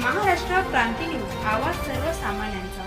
क्रांती news आवाज सर्वसामान्यांचा.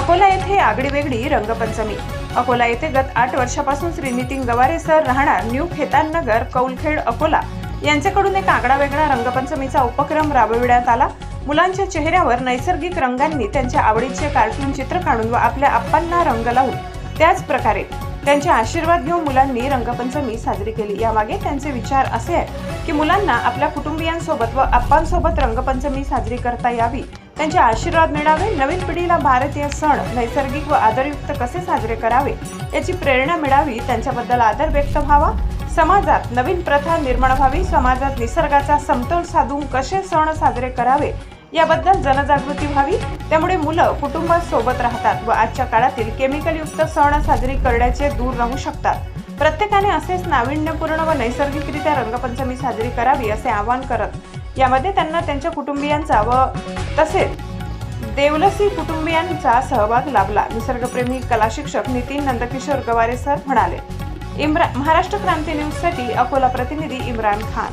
अकोला येथे आगळीवेगळी रंगपंचमी. अकोला येथे गत आठ वर्षापासून श्री नितीन गवारे सर राहणार न्यू खेतान नगर कौलखेड अकोला. यांच्याकडून एक आगळा वेगळा रंगपंचमीचा उपक्रम राबविण्यात आला. मुलांच्या चेहऱ्यावर नैसर्गिक रंगांनी त्यांच्या आवडीचे कार्टून चित्र काढून व आपल्या आप्पांना रंग लावून त्याच प्रकारे त्यांचे आशीर्वाद घेऊन मुलांनी रंगपंचमी साजरी केली. यामागे त्यांचे विचार असे आहेत की मुलांना आपल्या कुटुंबियांसोबत व आप्पांसोबत रंगपंचमी साजरी करता यावी. त्यांचे आशीर्वाद मिळावे. नवीन पिढीला भारतीय सण नैसर्गिक व आदरयुक्त कसे साजरे करावे याची प्रेरणा मिळावी त्यांच्याबद्दल आदर व्यक्त व्हावा. समाजात नवीन प्रथा निर्माण व्हावी. समाजात निसर्गाचा समतोल साधून कसे सण साजरे करावे याबद्दल जनजागृती व्हावी. त्यामुळे मुलं कुटुंबासोबत राहतात व आजच्या काळातील केमिकलयुक्त सण साजरी करण्याचे दूर राहू शकतात. प्रत्येकाने असेच नाविन्यपूर्ण व नैसर्गिकरित्या रंगपंचमी साजरी करावी असे आवाहन करत यामध्ये त्यांना त्यांच्या कुटुंबियांचा व तसेच देवलसी कुटुंबियांचा सहभाग लाभला निसर्गप्रेमी कला शिक्षक नितीन नंदकिशोर गवारे सर म्हणाले. इम्रा महाराष्ट्र क्रांती न्यूजसाठी अकोला प्रतिनिधी इम्रान खान.